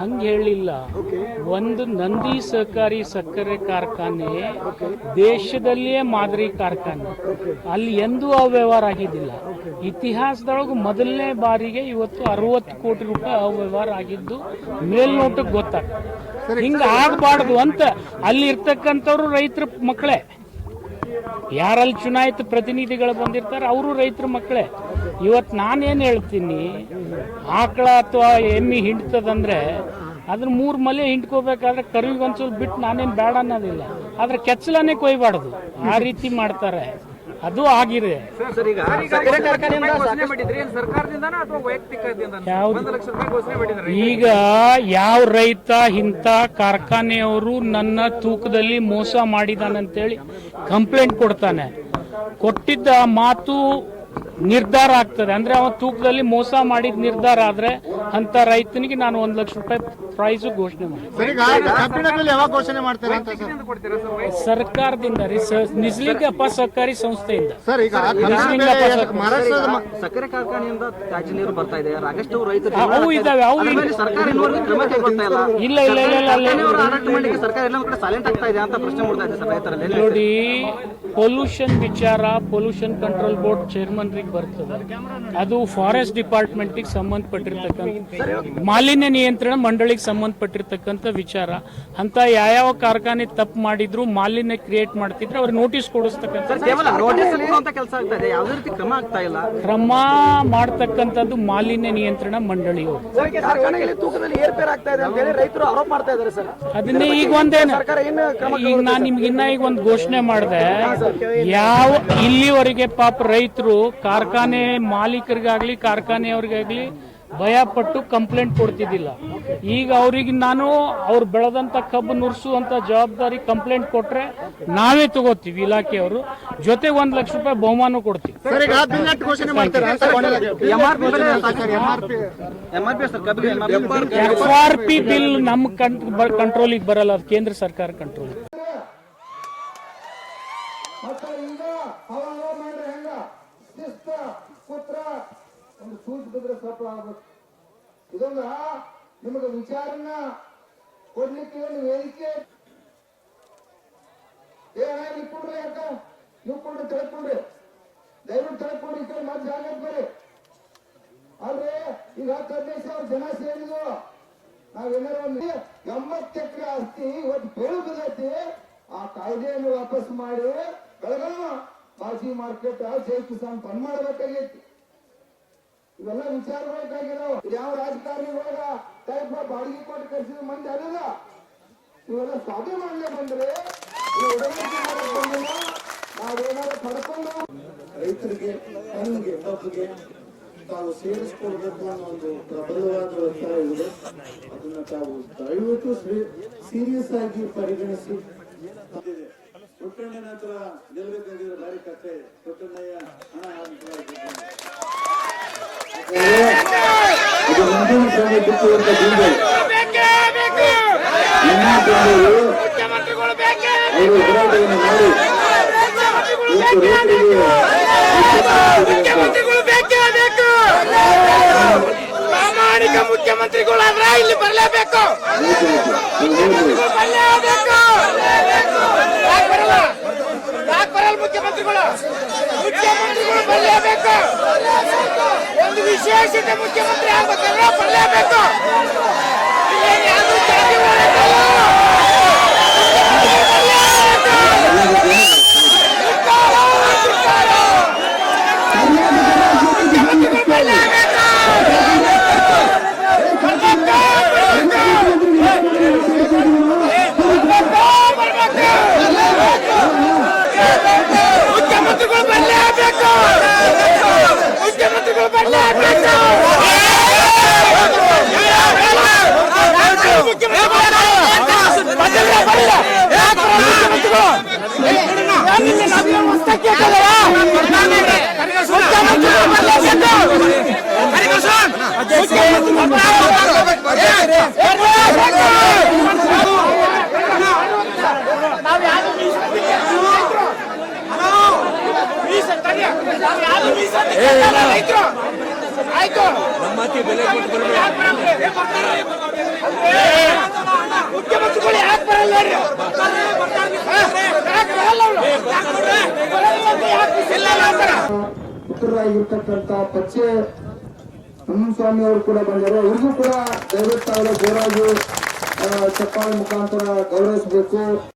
ಹಂಗೆ ಹೇಳಿಲ್ಲ. ಒಂದು ನಂದಿ ಸಹಕಾರಿ ಸಕ್ಕರೆ ಕಾರ್ಖಾನೆ ದೇಶದಲ್ಲಿಯೇ ಮಾದರಿ ಕಾರ್ಖಾನೆ. ಅಲ್ಲಿ ಎಂದೂ ಅವ್ಯವಹಾರ ಆಗಿದ್ದಿಲ್ಲ. ಇತಿಹಾಸದೊಳಗೆ ಮೊದಲನೇ ಬಾರಿಗೆ ಇವತ್ತು ಅರವತ್ತು ಕೋಟಿ ರೂಪಾಯಿ ಅವ್ಯವಹಾರ ಆಗಿದ್ದು ಮೇಲ್ನೋಟಕ್ಕೆ ಗೊತ್ತಾಗ್ತದೆ. ಹಿಂಗೆ ಆಗಬಾರ್ದು ಅಂತ ಅಲ್ಲಿ ಇರ್ತಕ್ಕಂಥವ್ರು ರೈತರ ಮಕ್ಕಳೇ. ಯಾರಲ್ಲಿ ಚುನಾಯಿತ ಪ್ರತಿನಿಧಿಗಳು ಬಂದಿರ್ತಾರೆ, ಅವರು ರೈತರ ಮಕ್ಕಳೇ. ಇವತ್ತು ನಾನೇನು ಹೇಳ್ತೀನಿ, ಆಕಳ ಅಥವಾ ಎಮ್ಮಿ ಹಿಂಡ್ತದಂದ್ರೆ ಅದನ್ನ ಮೂರು ಮಲೆ ಹಿಂಡ್ಕೋಬೇಕಾದ್ರೆ ಕರುವಿಗೆ ಬಿಟ್ಟು ನಾನೇನು ಬೇಡ ಅನ್ನೋದಿಲ್ಲ. ಆದ್ರೆ ಕೆಚ್ಚಲನೇ ಕೊಯ್ಬಾರ್ದು. ಆ ರೀತಿ ಮಾಡ್ತಾರೆ. ಅದು ಆಗಿದೆ. ಸರ್ ಈಗ ಸಕ್ಕರೆ ಕಾರ್ಖಾನೆಯಿಂದ ಘೋಷಣೆ ಮಾಡಿದ್ರಿ ಏನ್ ಸರ್ಕಾರದಿಂದನಾ ಅಥವಾ ವೈಯಕ್ತಿಕದಿಂದ ಯಾವ್ದು? ಒಂದು ಲಕ್ಷ ರೂಪಾಯಿ ಘೋಷಣೆ ಮಾಡಿದ್ರಿ. ಈಗ ಯಾವ ರೈತ ಇಂಥ ಕಾರ್ಖಾನೆಯವರು ನನ್ನ ತೂಕದಲ್ಲಿ ಮೋಸ ಮಾಡಿದಾನಂತೇಳಿ ಕಂಪ್ಲೇಂಟ್ ಕೊಡ್ತಾನೆ. ಕೊಟ್ಟಿದ್ದ ಮಾತು ನಿರ್ಧಾರ ಆಗ್ತದೆ. ಅಂದ್ರೆ ಅವನ ತೂಕದಲ್ಲಿ ಮೋಸ ಮಾಡಿದ ನಿರ್ಧಾರ ಆದ್ರೆ ಅಂತ ರೈತನಿಗೆ ನಾನು ಒಂದ್ ಲಕ್ಷ ರೂಪಾಯಿ ಪ್ರೈಸ್ ಘೋಷಣೆ ಮಾಡ್ತೀನಿ. ಸರ್ಕಾರದಿಂದ ರೀ ಸರ್ಕಾರಿ ಸಹಕಾರಿ ಸಂಸ್ಥೆಯಿಂದ. ಸರ್ ಈಗ ಮಹಾರಾಷ್ಟ್ರದ ಸಕ್ಕರೆ ಕಾರ್ಖಾನೆಯಿಂದ ತ್ಯಾಜ್ಯ ನೀರು ಬರ್ತಾ ಇದೆ. ರಾಕೇಶ್ ರೈತರು ಆ, ಅವು ಇದಾವೆ ಅವು ಇಲ್ಲ. ಇಲ್ಲ ಇಲ್ಲ ಇಲ್ಲ ಇಲ್ಲ ಇಲ್ಲ ಕಾರ್ಖಾನೆಯವರು ಆಡಳಿತ ಮಾಡಲಿಕ್ಕೆ ಸರ್ಕಾರ ಎಲ್ಲ ಕಡೆ ಸೈಲೆಂಟ್ ಆಗ್ತಾ ಇದೆ ಅಂತ ಪ್ರಶ್ನೆ ಮಾಡ್ತಾ ಇದೆ ಸರ್ ರೈತರಲ್ಲಿ. ನೋಡಿ ಪೊಲ್ಯೂಷನ್ ವಿಚಾರ ಪೊಲ್ಯೂಷನ್ ಕಂಟ್ರೋಲ್ ಬೋರ್ಡ್ ಚೇರ್ಮನ್ರಿಗೆ ಬರ್ತದೆ. ಅದು ಫಾರೆಸ್ಟ್ ಡಿಪಾರ್ಟ್ಮೆಂಟಿಗೆ ಸಂಬಂಧಪಟ್ಟಿರ್ತಕ್ಕಂಥ ಮಾಲಿನ್ಯ ನಿಯಂತ್ರಣ ಮಂಡಳಿಗೆ ಸಂಬಂಧಪಟ್ಟಿರ್ತಕ್ಕಂಥ ವಿಚಾರ. ಅಂತ ಯಾವ್ಯಾವ ಕಾರ್ಖಾನೆ ತಪ್ಪು ಮಾಡಿದ್ರು ಮಾಲಿನ್ಯ ಕ್ರಿಯೇಟ್ ಮಾಡ್ತಿದ್ರೆ ಅವ್ರಿಗೆ ನೋಟಿಸ್ ಕೊಡಿಸ್ತಕ್ಕಂಥ ಕ್ರಮ ಮಾಡ್ತಕ್ಕಂಥದ್ದು ಮಾಲಿನ್ಯ ನಿಯಂತ್ರಣ ಮಂಡಳಿ ಅದನ್ನೇ ಈಗ ಒಂದೇನು ಈಗ ನಾನು ನಿಮ್ಗೆ ಇನ್ನ ಈಗ ಒಂದು ಘೋಷಣೆ ಮಾಡಿದೆ. ಯಾವ ಇಲ್ಲಿವರೆಗೆ ಪಾಪ ರೈತರು ಕಾರ್ಖಾನೆ ಮಾಲೀಕರಿಗಾಗ್ಲಿ ಕಾರ್ಖಾನೆಯವ್ರಿಗಾಗ್ಲಿ ಭಯ ಪಟ್ಟು ಕಂಪ್ಲೇಂಟ್ ಕೊಡ್ತಿದ್ದಿಲ್ಲ. ಈಗ ಅವ್ರಿಗೆ ನಾನು ಅವ್ರು ಬೆಳೆದಂತ ಕಬ್ಬು ನುರ್ಸುವಂತ ಜವಾಬ್ದಾರಿ ಕಂಪ್ಲೇಂಟ್ ಕೊಟ್ರೆ ನಾವೇ ತಗೋತೀವಿ ಇಲಾಖೆಯವರು. ಜೊತೆಗೆ ಒಂದ್ ಲಕ್ಷ ರೂಪಾಯಿ ಬಹುಮಾನ ಕೊಡ್ತೀವಿ. ಈಗ. ಎಫ್ ಆರ್ ಪಿ ಬಿಲ್ ನಮ್ಮ ಕಂಟ್ರೋಲಿಗೆ ಬರಲ್ಲ ಅದು ಕೇಂದ್ರ ಸರ್ಕಾರ ಕಂಟ್ರೋಲ್ ಶಿಸ್ತ ಪುತ್ರ. ಒಂದು ಸೂಚಿ ಬಿದ್ರೆ ಸಫಲ ಆಗ್ಬೇಕು. ಇದೊಂದ ನಿಮಗೆ ವಿಚಾರನ ಕೊಡ್ಲಿಕ್ಕೆ ಒಂದು ವೇದಿಕೆ ಏನ ನೀವು ಕೊಡ್ರಿ ಯಾಕ ನೀವು ಕೊಡ್ರಿ ದಯವಿಟ್ಟು ತಿಳ್ಕೊಡ್ರಿ ಈ ಕಡೆ ಮತ್ತೆ ಜಾಗ ಬರ್ರಿ ಆದ್ರೆ ಈಗ ಹತ್ತು ಹದಿನೈದು ಸಾವಿರ ಜನ ಸೇರಿದ್ರು. ನಾವೇನಾರ ಒಂದು ಎಂಬತ್ತು ಎಕರೆ ಆಸ್ತಿ ಇವತ್ತು ಬೇಳು ಆ ಕಾಯ್ದೆಯನ್ನು ವಾಪಸ್ ಮಾಡಿ ಬೆಳಗಾವ ಬಾಜಿ ಮಾರ್ಕೆಟ್ ಜೈ ಕಿಸಾನ್ ಬಂದ್ ಮಾಡಬೇಕಾಗೈತಿ ಇವೆಲ್ಲ ವಿಚಾರಬೇಕಾಗಿದಾವ ಯಾವ ರಾಜಕಾರಣಿಗಳಾಗ ಟೈಪ್ ಬಾಡಿಗೆ ಕೊಟ್ಟು ಕರ್ಸಿದ ಮಂದಿ ಅಲ್ಲ ಇವೆಲ್ಲ ಬಂದ್ರೆ ಉಡಂಬಡಿಕೆ ಮಾಡಕ್ ಬಂದಿಲ್ಲ, ನಾವೇನಾದ್ರು ಪಡ್ಕೊಂಡು ರೈತರಿಗೆ ಹಣ್ಣಿಗೆ ತಪ್ಪಿಗೆ ತಾವು ಸೇರಿಸ್ಕೊಳ್ಬೇಕು ಅನ್ನೋ ಒಂದು ಪ್ರಬಲವಾದ ಒತ್ತಾಯ ಇದೆ. ಅದನ್ನ ತಾವು ದಯವಿಟ್ಟು ಸೀರಿಯಸ್ ಆಗಿ ಪರಿಗಣಿಸಿ. ಪುಟ್ಟಣ್ಣನ ಹತ್ರ ಗೆಲ್ಬೇಕಾಗಿರೋ ಭಾರಿ ಕಥೆ. ಪುಟ್ಟಣ್ಣಯ್ಯ ಹಣ ಇದು ಮುಂದಿನ ಸಮಯ ಬಿಟ್ಟುವಂತ ಬಿಂದು ಇನ್ನೂ ಬಂದು ಅವರು ಹೋರಾಟವನ್ನು ಮಾಡಿ. ಇವತ್ತು ರೈತರಿಗೆ ಮುಖ್ಯಮಂತ್ರಿಗಳು ಬೇಕೇ ಬೇಕು. ಪ್ರಾಮಾಣಿಕ ಮುಖ್ಯಮಂತ್ರಿಗಳಾದ್ರೆ ಇಲ್ಲಿ ಬರಲೇಬೇಕು. ಮುಖ್ಯಮಂತ್ರಿ ಮುಖ್ಯಮಂತ್ರಿಗಳು ನಮ್ಮತಿ ಬೆಲೆ ಮುಖ್ಯಮಂತ್ರಿಗಳು ಯಾಕೆ ಬರಲ್ಲ ಮಿತ್ರರಾಗಿರ್ತಕ್ಕಂತ ಪಚ್ಚೆ ಸ್ವಾಮಿ ಅವರು ಕೂಡ ಬಂದರು ಅವ್ರಿಗೂ ಕೂಡ ದಯವಿಟ್ಟು ಅವರ ಜೋರಾಗಿ ಚಪ್ಪಾಳೆ ಮುಖಾಂತರ ಗೌರವಿಸಬೇಕು.